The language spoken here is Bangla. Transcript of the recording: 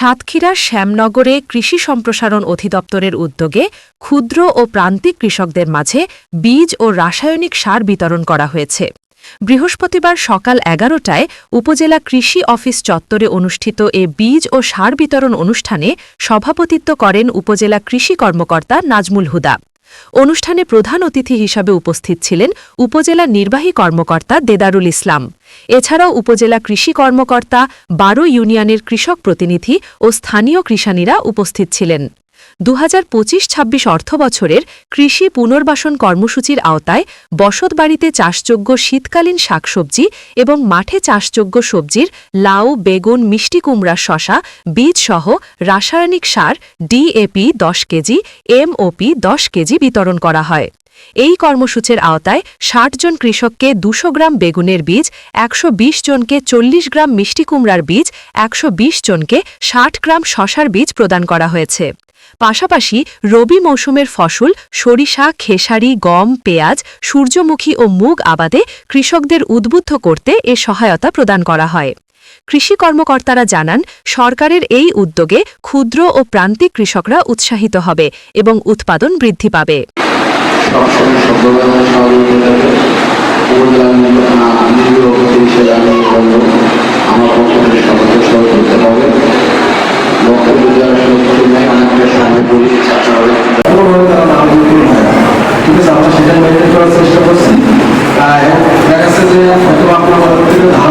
সাতক্ষীরার শ্যামনগরে কৃষি সম্প্রসারণ অধিদপ্তরের উদ্যোগে ক্ষুদ্র ও প্রান্তিক কৃষকদের মাঝে বীজ ও রাসায়নিক সার বিতরণ করা হয়েছে। বৃহস্পতিবার সকাল এগারোটায় উপজেলা কৃষি অফিস চত্বরে অনুষ্ঠিত এ বীজ ও সার বিতরণ অনুষ্ঠানে সভাপতিত্ব করেন উপজেলা কৃষি কর্মকর্তা নাজমুল হুদা। অনুষ্ঠানে প্রধান অতিথি হিসাবে উপস্থিত ছিলেন উপজেলা নির্বাহী কর্মকর্তা দেদারুল ইসলাম। এছাড়াও উপজেলা কৃষি কর্মকর্তা বারো ইউনিয়নের কৃষক প্রতিনিধি ও স্থানীয় কৃষানীরা উপস্থিত ছিলেন। দু হাজার পঁচিশ ছাব্বিশ অর্থবছরের কৃষি পুনর্বাসন কর্মসূচির আওতায় বসতবাড়িতে চাষযোগ্য শীতকালীন শাকসবজি এবং মাঠে চাষযোগ্য সবজির লাউ, বেগুন, মিষ্টি কুমড়া, শশা বীজসহ রাসায়নিক সার ডিএপি দশ কেজি এমওপি দশ কেজি বিতরণ করা হয়। এই কর্মসূচির আওতায় ষাট জন কৃষককে দুশো গ্রাম বেগুনের বীজ, একশো বিশ জনকে চল্লিশ গ্রাম মিষ্টি কুমড়ার বীজ, একশো বিশ জনকে ষাট গ্রাম শশার বীজ প্রদান করা হয়েছে। পাশাপাশি রবি মৌসুমের ফসল সরিষা, খেসারি, গম, পেঁয়াজ, সূর্যমুখী ও মুগ আবাদে কৃষকদের উদ্বুদ্ধ করতে এ সহায়তা প্রদান করা হয়। কৃষি কর্মকর্তারা জানান, সরকারের এই উদ্যোগে ক্ষুদ্র ও প্রান্তিক কৃষকরা উৎসাহিত হবে এবং উৎপাদন বৃদ্ধি পাবে। Satu angka.